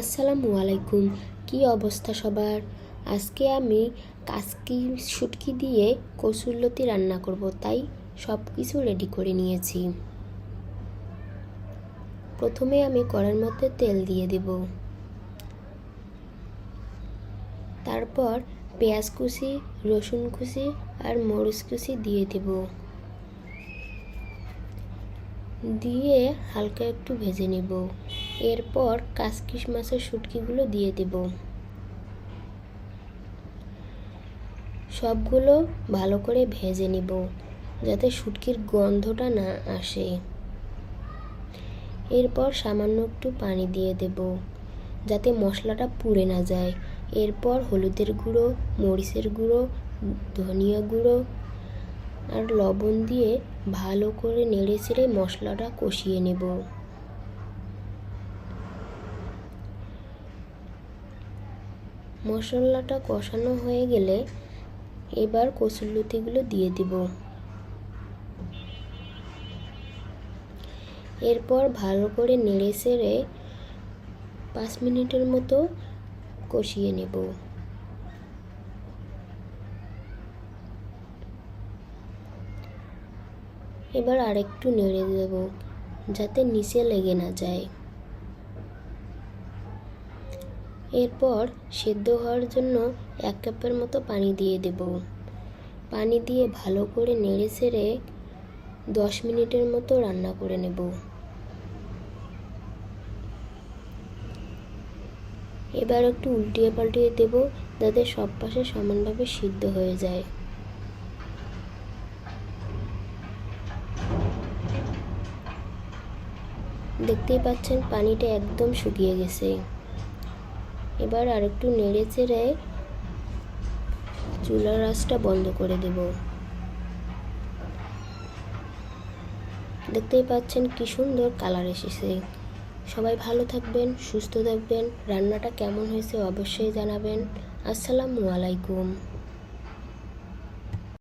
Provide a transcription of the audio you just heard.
আসসালামু আলাইকুম। কি অবস্থা সবার? আজকে আমি কাসকি শুটকি দিয়ে কসুরলতি রান্না করব, তাই সব কিছু রেডি করে নিয়েছি। প্রথমে আমি কড়ার মধ্যে তেল দিয়ে দেব। তারপর পেঁয়াজ কুচি, রসুন কুচি আর মরিচ কুচি দিয়ে দেব। দিয়ে হালকা একটু ভেজে নেব। এরপর কাসকিস মাছের শুটকিগুলো দিয়ে দেব। সবগুলো ভালো করে ভেজে নিব, যাতে শুটকির গন্ধটা না আসে। এরপর সামান্য একটু পানি দিয়ে দেব, যাতে মশলাটা পুড়ে না যায়। এরপর হলুদের গুঁড়ো, মরিচের গুঁড়ো, ধনিয়া গুঁড়ো আর লবণ দিয়ে ভালো করে নেড়ে চেড়ে মশলাটা কষিয়ে নেব। মশলাটা কষানো হয়ে গেলে এবার কসুরলতিগুলো দিয়ে দিব। এরপর ভালো করে নেড়ে চেড়ে পাঁচ মিনিটের মতো কষিয়ে নেব। এবার আরেকটু নেড়ে দেব যাতে নিচে লেগে না যায়। এরপর সেদ্ধ হওয়ার জন্য এক কাপের মতো পানি দিয়ে দেব। পানি দিয়ে ভালো করে নেড়ে ছেড়ে দশ মিনিটের মতো রান্না করে নেব। এবার একটু উল্টিয়ে পাল্টিয়ে দেব যাতে সব পাশে সমানভাবে সিদ্ধ হয়ে যায়। দেখতেই পাচ্ছেন পানিটা একদম শুকিয়ে গেছে। এবার আর একটু নেড়ে চেড়ে চুলার আঁচটা বন্ধ করে দেব। দেখতেই পাচ্ছেন কি সুন্দর কালার এসেছে। সবাই ভালো থাকবেন, সুস্থ থাকবেন। রান্নাটা কেমন হয়েছে অবশ্যই জানাবেন। আসসালামু আলাইকুম।